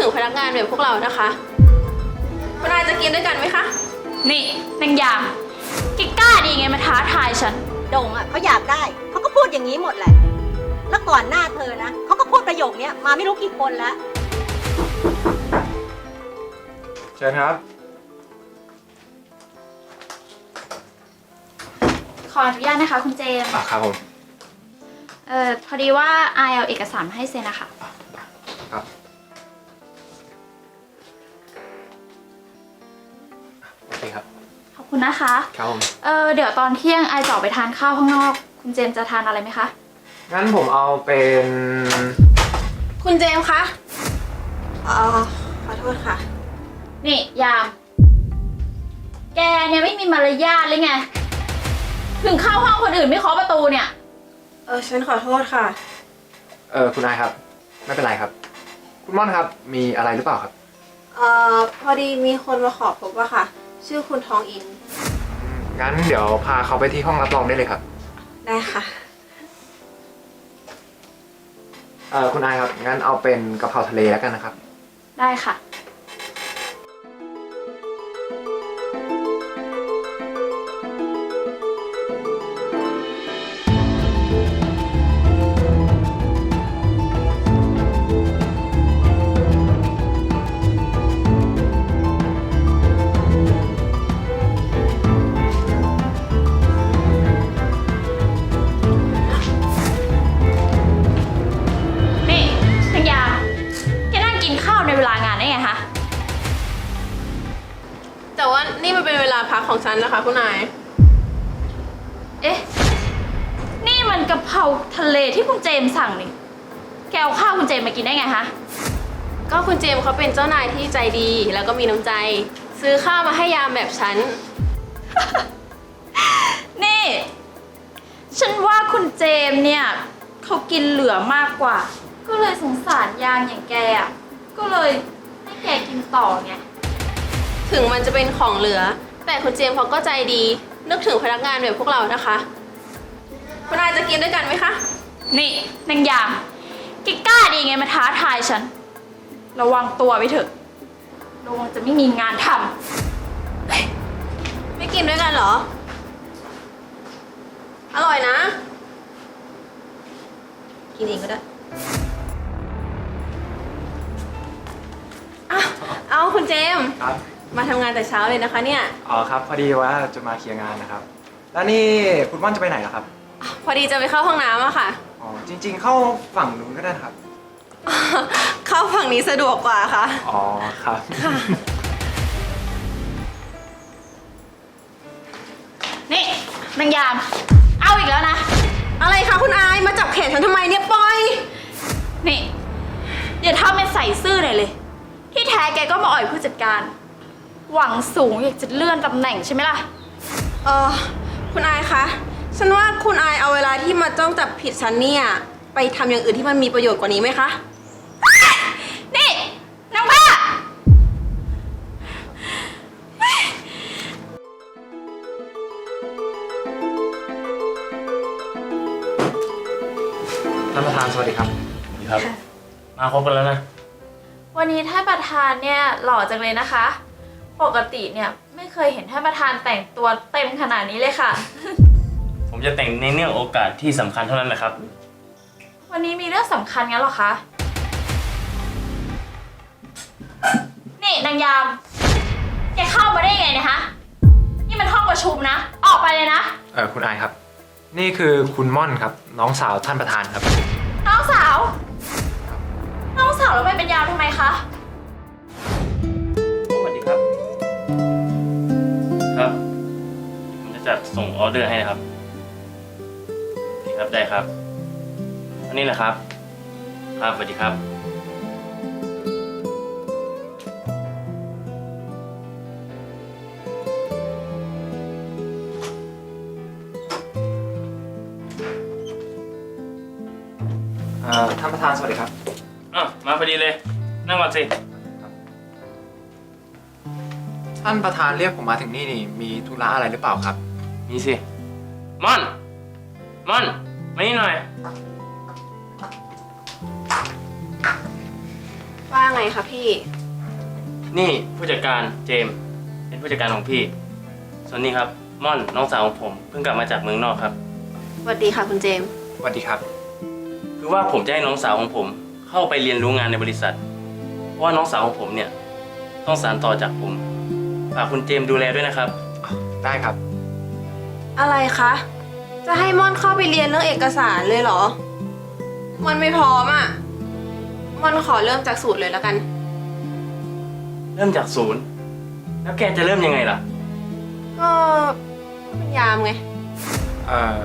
ถึงพนักงานแบบพวกเรานะคะคุณนายจะกินด้วยกันไหมคะ นี่นางยามแกกล้าดีไงมาท้าทายฉัน โด่งอะเขาอยากได้เขาก็พูดอย่างนี้หมดแหละ แล้วก่อนหน้าเธอนะเขาก็พูดประโยคเนี้ยมาไม่รู้กี่คนแล้ว เชิญครับ ขออนุญาตนะคะ คุณเจมส์อะครับผม เอ่อพอดีว่าอายเอาเอกสารมาให้เซ็นนะคะ ครับ เคครับ ขอบคุณนะคะ ครับผม เออเดี๋ยวตอนเที่ยงอายจะออกไปทานข้าวข้างนอก คุณเจมส์จะทานอะไรไหมคะ งั้นผมเอาเป็นคุณเจมส์คะอ๋อขอโทษค่ะ นี่ยาม แกเนี่ยไม่มีมารยาทเลยไง ถึงเข้าห้องคนอื่นไม่เคาะประตูเนี่ย เออฉันขอโทษค่ะ เออคุณนายครับ ไม่เป็นไรครับ คุณม่อนครับมีอะไรหรือเปล่าครับ เอ่อพอดีมีคนมาขอพบว่าค่ะ ชื่อคุณทองอิน งั้นเดี๋ยวพาเขาไปที่ห้องรับรองได้เลยครับได้ค่ะ เออคุณนายครับงั้นเอาเป็นกะเพราทะเลแล้วกันนะครับ ได้ค่ะ คะคุณนาย เอ๊ะ นี่มันกะเพราทะเลที่คุณเจมส์สั่งนี่ แกเอาข้าวคุณเจมส์มากินได้ไงฮะก็คุณเจมส์เขาเป็นเจ้านายที่ใจดี แล้วก็มีน้ำใจ ซื้อข้าวมาให้ยามแบบฉัน นี่ ฉันว่าคุณเจมส์เนี่ยเขากินเหลือมากกว่า ก็เลยสงสารยางอย่างแกอะ ก็เลยให้แกกินต่อไง ถึงมันจะเป็นของเหลือ แต่คุณเจมส์เขาก็ใจดี นึกถึงพนักงานแบบพวกเรานะคะคุณนายจะกินด้วยกันไหมคะ นี่นางยามแกกล้าดีไงมาท้าทายฉัน ระวังตัวไว้เถอะระวังจะไม่มีงานทำไม่กินด้วยกันเหรอ อร่อยนะ กินเองก็ได้อ้าวเอาคุณเจมส์ครับ มาทำงานแต่เช้าเลยนะคะเนี่ย อ๋อครับพอดีว่าจะมาเคลียร์งานนะครับ แล้วนี่คุณม่อนจะไปไหนล่ะครับ พอดีจะไปเข้าห้องน้ำอะค่ะ อ๋อจริง ๆ เข้าฝั่งนู้นก็ได้นะครับ เข้าฝั่งนี้สะดวกกว่าค่ะ อ๋อครับ นี่นางยาม เอาอีกแล้วนะ อะไรคะคุณอายมาจับแขนฉันทำไมเนี่ยปล่อย นี่อย่าทำเป็นใส่ซื่อหน่อยเลย ที่แท้แกก็มาอ่อยผู้จัดการ หวังสูงอยากจะเลื่อนตำแหน่งใช่ไหมล่ะ เออคุณอายคะ ฉันว่าคุณอายเอาเวลาที่มาจ้องจับผิดฉันเนี่ยไปทำอย่างอื่นที่มันมีประโยชน์กว่านี้ไหมคะ นี่นางบ้า ท่านประธานสวัสดีครับ ครับ มาครบกันแล้วนะ วันนี้ท่านประธานเนี่ยหล่อจังเลยนะคะ ปกติเนี่ยไม่เคยเห็นท่านประธานแต่งตัวเต็มขนาดนี้เลยค่ะ ผมจะแต่งในเนื่องโอกาสที่สำคัญเท่านั้นแหละครับ วันนี้มีเรื่องสำคัญงั้นเหรอคะ นี่นางยาม แกเข้ามาได้ยังไงเนะคะ นี่มันห้องประชุมนะ ออกไปเลยนะ เออคุณอายครับ นี่คือคุณม่อนครับ น้องสาวท่านประธานครับ น้องสาว น้องสาวแล้วไปเป็นยามทำไมคะ จะจัดส่งออเดอร์ให้นะครับ นี่ครับได้ครับ อันนี้แหละครับ ครับสวัสดีครับเอ่อท่านประธานสวัสดีครับอ้าวมาพอดีเลย นั่งก่อนสิท่านประธานเรียกผมมาถึงนี่นี่มีธุระอะไรหรือเปล่าครับ นี่สิม่อนม่อนมานี่หน่อย ว่าไงไงคะพี่ นี่ผู้จัดการเจมส์เป็นผู้จัดการของพี่ ส่วนนี้ครับม่อนน้องสาวของผมเพิ่งกลับมาจากเมืองนอกครับ สวัสดีค่ะคุณเจมส์สวัสดีครับ คือว่าผมจะให้น้องสาวของผมเข้าไปเรียนรู้งานในบริษัท เพราะว่าน้องสาวของผมเนี่ย ต้องสานต่อจากผม ฝากคุณเจมส์ดูแลด้วยนะครับ ได้ครับ อะไรคะ จะให้ม่อนเข้าไปเรียนเรื่องเอกสารเลยเหรอ มันไม่พร้อมอะ่ะ ม่อนขอเริ่มจากสูตรเลยแล้วกัน เริ่มจากศูนย์ แล้วแกจะเริ่มยังไงล่ะ ก็ก็เป็นยามไง เอ่อ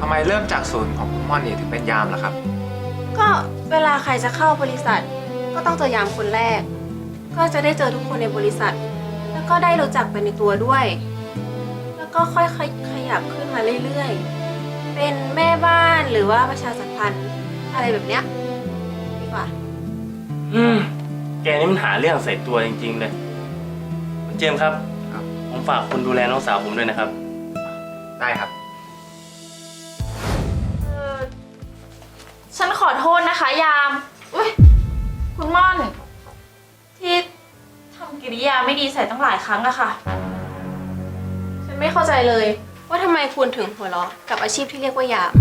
ทำไมเริ่มจากศูนย์ของคุณม่อนนี่ถึงเป็นยามล่ะครับ ก็เวลาใครจะเข้าบริษัท ก็ต้องเจอยามคนแรก ก็จะได้เจอทุกคนในบริษัท แล้วก็ได้รู้จักไปในตัวด้วย แล้วก็ค่อยๆข ยับขึ้นมาเรื่อยๆ เป็นแม่บ้านหรือว่าประชาสัมพันธ์อะไรแบบเนี้ยดีกว่า อืม แกนี่มันหาเรื่องใส่ตัวจริง ๆ เลยคุณเจมส์ครับ ครับ ผมฝากคุณดูแลน้องสาวผมด้วยนะครับ ได้ครับ เออฉันขอโทษนะคะ ยาม อุ้ยคุณม่อน ที่ทำกิริยาไม่ดีใส่ตั้งหลายครั้งอะค่ะ ฉันไม่เข้าใจเลย ว่าทำไมคุณถึงหัวเราะกับอาชีพที่เรียกว่ายาม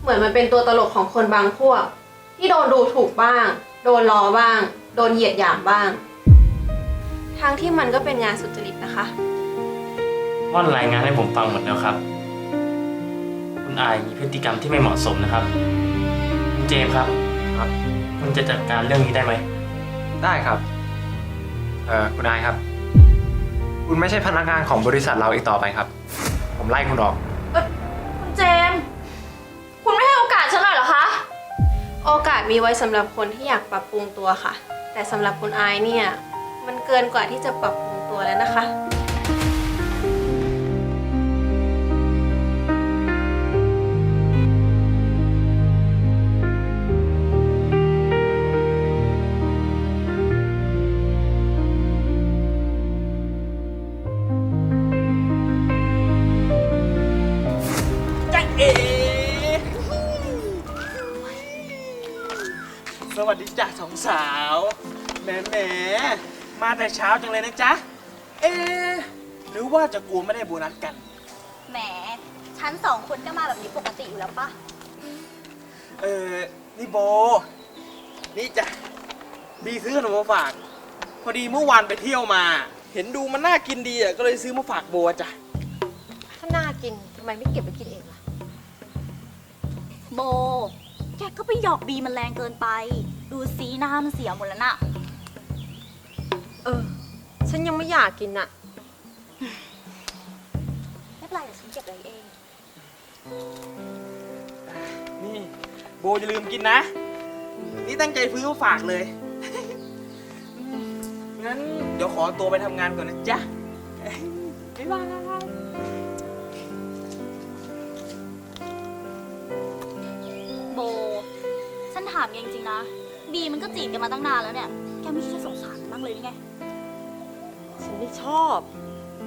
เหมือนมันเป็นตัวตลกของคนบางพวก ที่โดนดูถูกบ้าง โดนล้อบ้าง โดนเหยียดหยามบ้าง ทั้งที่มันก็เป็นงานสุจริตนะคะ ม่อนรายงานให้ผมฟังหมดแล้วครับ คุณอายมีพฤติกรรมที่ไม่เหมาะสมนะครับ คุณเจมส์ครับ ครับ คุณจะจัดการเรื่องนี้ได้ไหม ได้ครับ เอ่อคุณนายครับ คุณไม่ใช่พนักงานของบริษัทเราอีกต่อไปครับผม ไล่คุณออก คุณเจมส์คุณไม่ให้โอกาสฉันหน่อยเหรอคะ โอกาสมีไว้สำหรับคนที่อยากปรับปรุงตัวค่ะ แต่สำหรับคุณไอายเนี่ย มันเกินกว่าที่จะปรับปรุงตัวแล้วนะคะ จ้ะสองสาวแหมแหมมาแต่เช้าจังเลยนะจ๊ะ เอ๊ะหรือว่าจะกลัวไม่ได้โบนัสกัน แหมชั้นสองคนก็มาแบบนี้ปกติอยู่แล้วปะเออนี่โบ นี่จ้ะบีซื้อขนมมาฝาก พอดีเมื่อวานไปเที่ยวมา เห็นดูมันน่ากินดีอะก็เลยซื้อมาฝากโบอะจ้ะถ้าน่ากินทำไมไม่เก็บไปกินเองล่ะโบแกก็ไปหยอกบีมันแรงเกินไป ดูสีหน้ามันเสียหมดแล้วน่ะ เออ ฉันยังไม่อยากกินอะ ไม่เป็นไรเดี๋ยวฉันเก็บไว้เอง นี่ โบอย่าลืมกินนะ นี่ตั้งใจซื้อมาฝากเลย งั้นเดี๋ยวขอตัวไปทำงานก่อนนะจ๊ะ บ๊ายบาย โบ ฉันถามแกจริงๆนะ บีมันก็จีบกันมาตั้งนานแล้วเนี่ย แกไม่คิดจะสงสารมันบ้างเลยหรือไง ฉันไม่ชอบ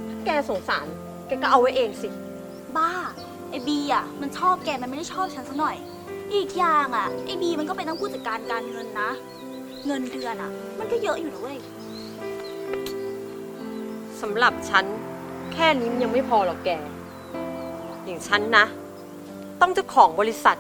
ถ้าแกสงสาร แกก็เอาไว้เองสิ บ้า ไอ้บีอะ มันชอบแกมันไม่ได้ชอบฉันซะหน่อย อีกอย่างอะ ไอ้บีมันก็เป็นทั้งผู้จัดการการเงินนะ เงินเดือนอะ มันก็เยอะอยู่นะเว้ย สำหรับฉัน แค่นี้มันยังไม่พอหรอกแก อย่างฉันนะ ต้องเจ้าของบริษัท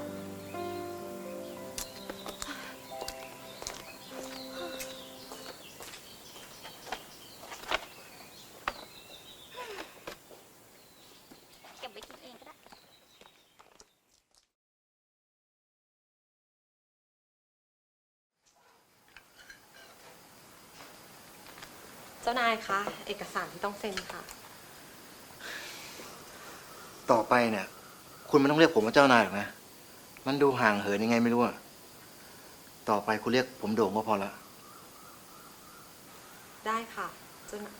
จ้านายคะ เอกสารที่ต้องเซ็นค่ะ ต่อไปเนี่ย คุณไม่ต้องเรียกผมว่าเจ้านายหรอกนะ มันดูห่างเหินยังไงไม่รู้อะต่อไปคุณเรียกผมโด่งก็พอละ ได้ค่ะเจ้านาย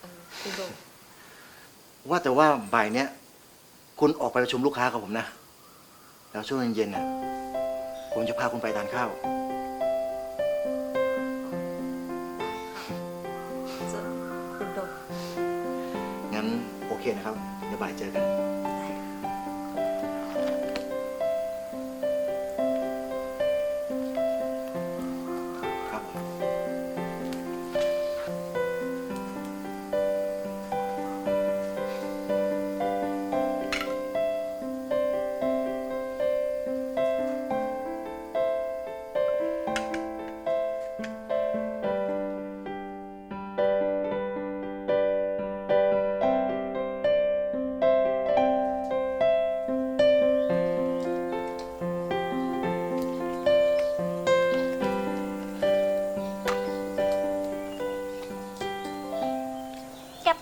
เออคุณโดมว่าแต่ว่าบ่ายเนี้ยคุณออกไปประชุมลูกค้ากับผมนะ แล้วช่วงเย็นๆน่ะผมจะพาคุณไปทานข้าว เคนะครับเดี๋ยวบ่ายเจอกัน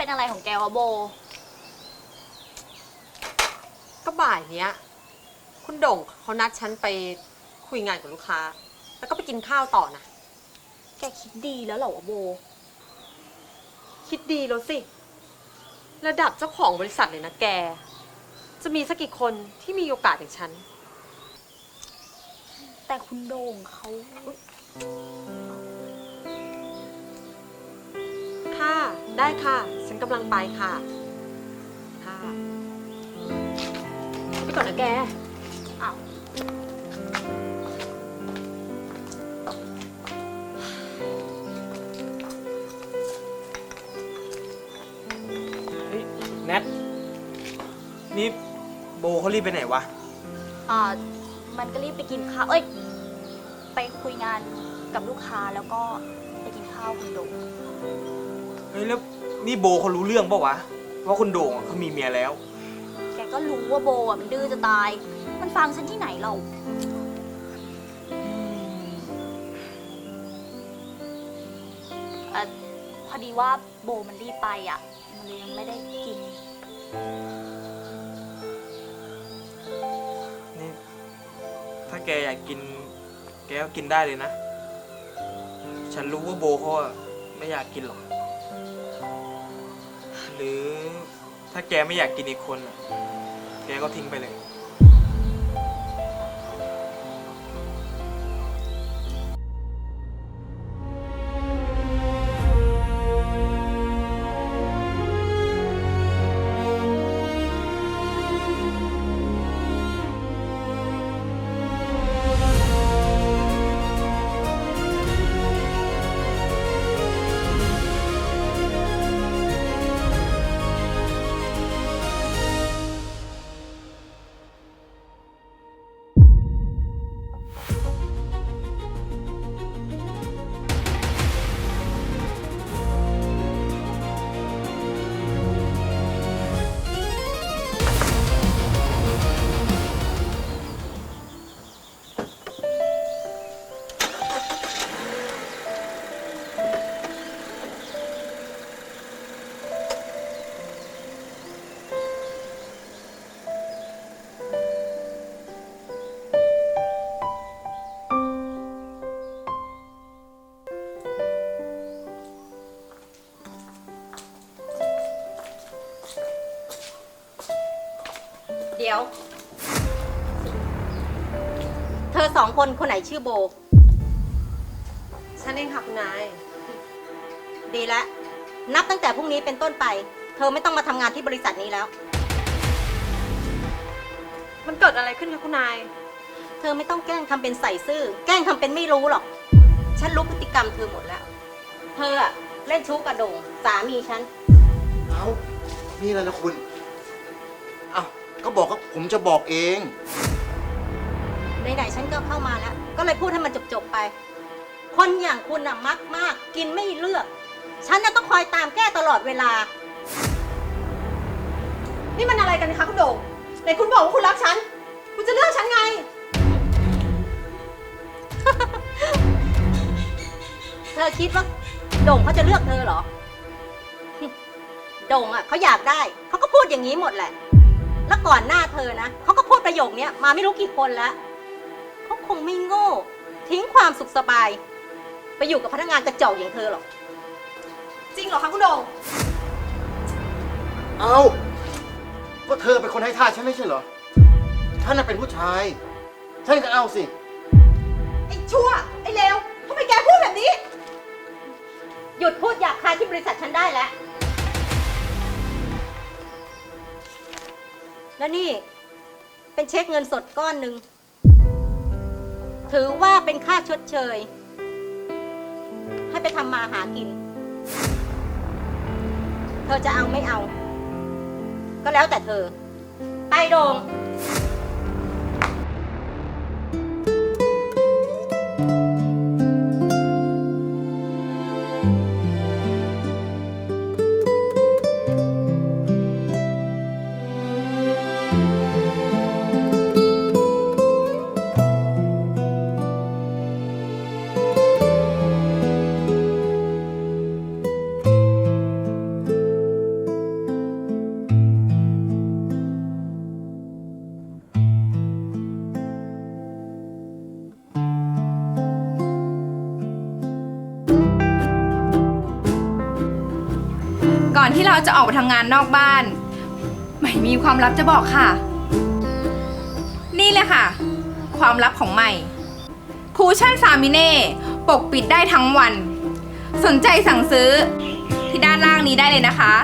เป็นอะไรของแกวะโบ ก็บ่ายเนี้ย คุณโด่งเขานัดฉันไปคุยงานกับลูกค้า แล้วก็ไปกินข้าวต่อนะ แกคิดดีแล้วเหรอวะโบ คิดดีแล้วสิ ระดับเจ้าของบริษัทเลยนะแก จะมีสักกี่คนที่มีโอกาสอย่างฉัน แต่คุณโด่งเขา ได้ค่ะ ฉันกำลังไปค่ะ ค่ะ ไปก่อนนะแก อ้าว เฮ้ยแนทนี่โบเขารีบไปไหนวะ อ่ามันก็รีบไปกินข้าว เอ้ย ไปคุยงานกับลูกค้าแล้วก็ไปกินข้าวคุณโด่งเฮ้ยแล้ว นี่โบเขารู้เรื่องปะวะ ว่าคุณโด่งอะเขามีเมียแล้ว แกก็รู้ว่าโบอะมันดื้อจะตาย มันฟังฉันที่ไหนเราเอ่อพอดีว่าโบมันรีบไปอะ มันเลยยังไม่ได้กิน นี่ ถ้าแกอยากกิน แกก็กินได้เลยนะ ฉันรู้ว่าโบเขาอะไม่อยากกินหรอก ถ้าแกไม่อยากกินอีกคนอะแกก็ทิ้งไปเลย อสองคนคนไหนชื่อโบ ฉันเองค่ะคุณนาย ดีแล้วนับตั้งแต่พรุ่งนี้เป็นต้นไป เธอไม่ต้องมาทำงานที่บริษัทนี้แล้ว มันเกิดอะไรขึ้นคะคุณนาย เธอไม่ต้องแกล้งทำเป็นใส่ซื่อ แกล้งทำเป็นไม่รู้หรอก ฉันรู้พฤติกรรมเธอหมดแล้ว เธออะเล่นชู้กระโดงสามีฉัน เอานี่อะไรล่ะคุณ เอาก็บอกว่าผมจะบอกเอง ไหนๆฉันก็เข้ามาแล้ว ก็เลยพูดให้มันจบๆไป คนอย่างคุณน่ะมักมากกินไม่เลือก ฉันน่ะต้องคอยตามแก้ตลอดเวลา นี่มันอะไรกันคะคุณโด่งไหนคุณบอกว่าคุณรักฉัน คุณจะเลือกฉันไง เธอคิดว่าโด่งเขาจะเลือกเธอเหรอ โด่งอะเขาอยากได้ เขาก็พูดอย่างนี้หมดแหละ แล้วก่อนหน้าเธอนะเขาก็พูดประโยคเนี้ยมาไม่รู้กี่คนแล้ว งไม่โง่ ทิ้งความสุขสบาย ไปอยู่กับพนักงานกระจอกอย่างเธอหรอก จริงเหรอคะคุณโด่งเอาก็เธอเป็นคนให้ท่าฉันไม่ใช่เหรอฉันน่ะเป็นผู้ชาย ฉันก็เอาสิ ไอ้ชั่ว ไอ้เลวทำไมแกพูดแบบนี้ หยุดพูดอยากคายที่บริษัทฉันได้แล้ว แล้วนี่ เป็นเช็คเงินสดก้อนหนึ่ง ถือว่าเป็นค่าชดเชย ให้ไปทำมาหากิน เธอจะเอาไม่เอา ก็แล้วแต่เธอ ไปโดง ที่เราจะออกไปทำงานนอกบ้านใหม่มีความลับจะบอกค่ะ นี่เลยค่ะ ความลับของใหม่คูชั่นซามิเน่ปกปิดได้ทั้งวัน สนใจสั่งซื้อที่ด้านล่างนี้ได้เลยนะคะ